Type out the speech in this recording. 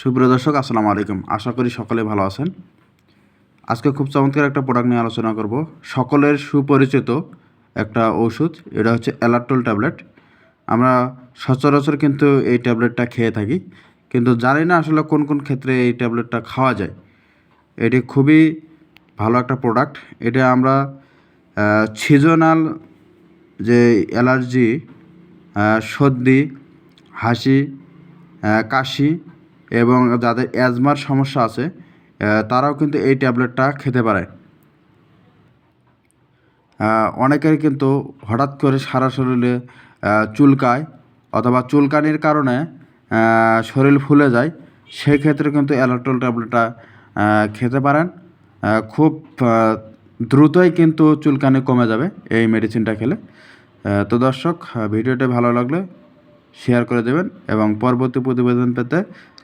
সুপ্রিয় দর্শক, আসসালামু আলাইকুম। আশা করি সকলে ভালো আছেন। আজকে খুব চমৎকার একটা প্রোডাক্ট নিয়ে আলোচনা করব। সকলের সুপরিচিত একটা ওষুধ, এটা হচ্ছে অ্যালার্টল ট্যাবলেট। আমরা সচরাচর কিন্তু এই ট্যাবলেটটা খেয়ে থাকি। কিন্তু জানি না আসলে কোন কোন ক্ষেত্রে এই ট্যাবলেটটা খাওয়া যায়। এটি খুবই ভালো একটা প্রোডাক্ট এটা আমরা সিজনাল যে অ্যালার্জি সর্দি, হাসি কাশি এবং যাদের অ্যাজমার সমস্যা আছে তারাও কিন্তু এই ট্যাবলেটটা খেতে পারে। অনেকের কিন্তু হঠাৎ করে সারা শরীরে চুলকায় অথবা চুলকানির কারণে শরীর ফুলে যায়, সেক্ষেত্রে কিন্তু অ্যালার্টল ট্যাবলেটটা খেতে পারেন। খুব দ্রুতই কিন্তু চুলকানি কমে যাবে এই মেডিসিনটা খেলে। তো দর্শক ভিডিওটি ভালো লাগলে শেয়ার করে দেবেন এবং পরবর্তী প্রতিবেদন পেতে